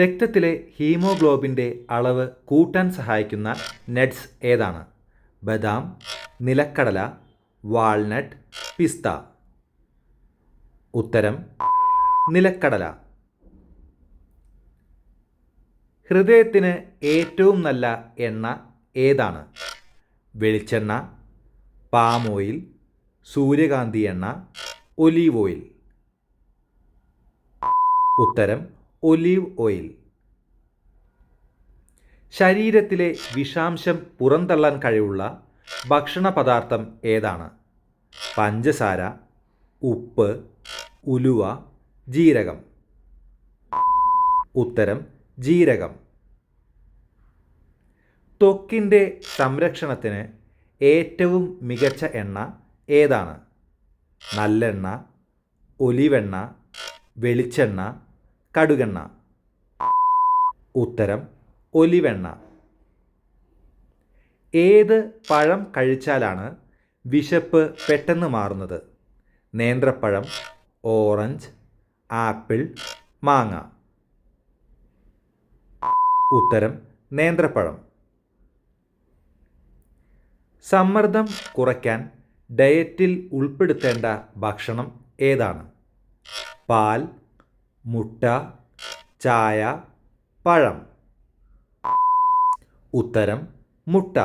രക്തത്തിലെ ഹീമോഗ്ലോബിന്റെ അളവ് കൂട്ടാൻ സഹായിക്കുന്ന നട്ട്സ് ഏതാണ്? ബദാം നിലക്കടല വാൾനട്ട് പിസ്ത. ഉത്തരം നിലക്കടല. ഹൃദയത്തിന് ഏറ്റവും നല്ല എണ്ണ ഏതാണ്? വെളിച്ചെണ്ണ പാം ഓയിൽ സൂര്യകാന്തി എണ്ണ ഒലീവ് ഓയിൽ. ഉത്തരം ഒലീവ് ഓയിൽ. ശരീരത്തിലെ വിഷാംശം പുറന്തള്ളാൻ കഴിവുള്ള ഭക്ഷണ പദാർത്ഥം ഏതാണ്? പഞ്ചസാര ഉപ്പ് ഉലുവ ജീരകം. ഉത്തരം ജീരകം. ത്വക്കിന്റെ സംരക്ഷണത്തിന് ഏറ്റവും മികച്ച എണ്ണ ഏതാണ്? നല്ലെണ്ണ ഒലിവെണ്ണ വെളിച്ചെണ്ണ കടുകെണ്ണ. ഉത്തരം ഒലിവെണ്ണ. ഏത് പഴം കഴിച്ചാലാണ് വിശപ്പ് പെട്ടെന്ന് മാറുന്നത്? നേന്ത്രപ്പഴം ഓറഞ്ച് ആപ്പിൾ മാങ്ങ. ഉത്തരം നേന്ത്രപ്പഴം. സമ്മർദ്ദം കുറയ്ക്കാൻ ഡയറ്റിൽ ഉൾപ്പെടുത്തേണ്ട ഭക്ഷണം ഏതാണ്? പാൽ മുട്ട ചായ പഴം. ഉത്തരം മുട്ട.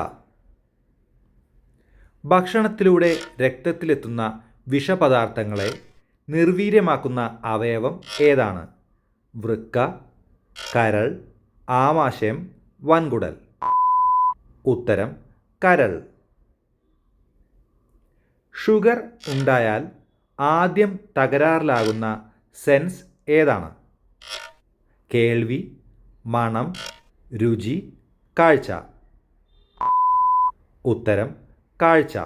ഭക്ഷണത്തിലൂടെ രക്തത്തിലെത്തുന്ന വിഷപദാർത്ഥങ്ങളെ നിർവീര്യമാക്കുന്ന അവയവം ഏതാണ്? വൃക്ക കരൾ ആമാശയം വൻകുടൽ. ഉത്തരം കരൾ. ഷുഗർ ഉണ്ടായാൽ ആദ്യം തകരാറിലാകുന്ന സെൻസ് ഏതാണ്? കേൾവി മണം രുചി കാഴ്ച. ഉത്തരം കാഴ്ച.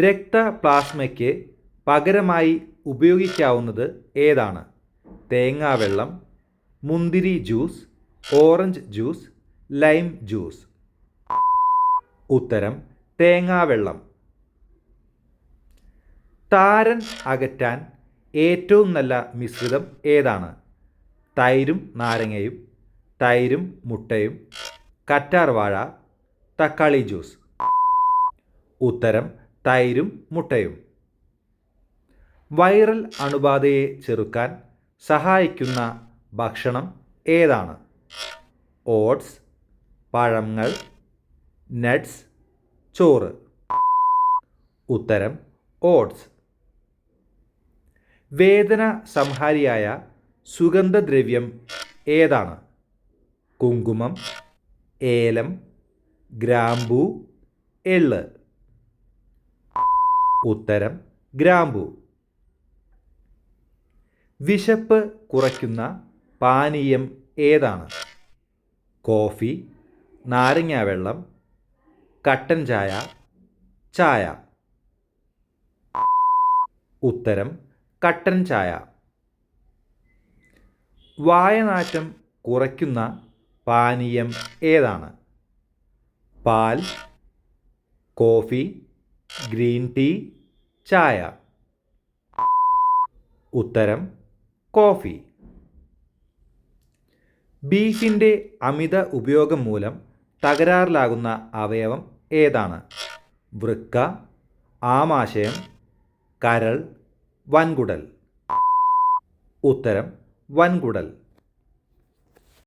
രക്തപ്ലാസ്മയ്ക്ക് പകരമായി ഉപയോഗിക്കാവുന്നത് ഏതാണ്? തേങ്ങാവെള്ളം മുന്തിരി juice orange juice lime juice. ഉത്തരം തേങ്ങാവെള്ളം. താരൻ അകറ്റാൻ ഏറ്റവും നല്ല മിശ്രിതം ഏതാണ്? തൈരും നാരങ്ങയും തൈരും മുട്ടയും കറ്റാർവാഴ തക്കാളി ജ്യൂസ്. ഉത്തരം തൈരും മുട്ടയും. വൈറൽ അണുബാധയെ ചെറുക്കാൻ സഹായിക്കുന്ന ഭക്ഷണം ഏതാണ്? ഓട്സ് പഴങ്ങൾ നട്ട്സ് ചോറ്. ഉത്തരം ഓട്സ്. വേദന സംഹാരിയായ സുഗന്ധദ്രവ്യം ഏതാണ്? കുങ്കുമം ഏലം ഗ്രാമ്പൂ എള്ള് ഉത്തരം ഗ്രാമ്പൂ. വിശപ്പ് കുറയ്ക്കുന്ന പാനീയം ഏതാണ്? കോഫി നാരങ്ങാവെള്ളം കട്ടൻ ചായ ചായ. ഉത്തരം കട്ടൻ ചായ. വായനാറ്റം കുറയ്ക്കുന്ന പാനീയം ഏതാണ്? പാൽ കോഫി ഗ്രീൻ ടീ ചായ. ഉത്തരം കോഫി. ബീഫിന്റെ അമിത ഉപയോഗം മൂലം തകരാറിലാകുന്ന അവയവം ഏതാണ്? വൃക്ക ആമാശയം കരൾ വൻകുടൽ. ഉത്തരം വൻകുടൽ.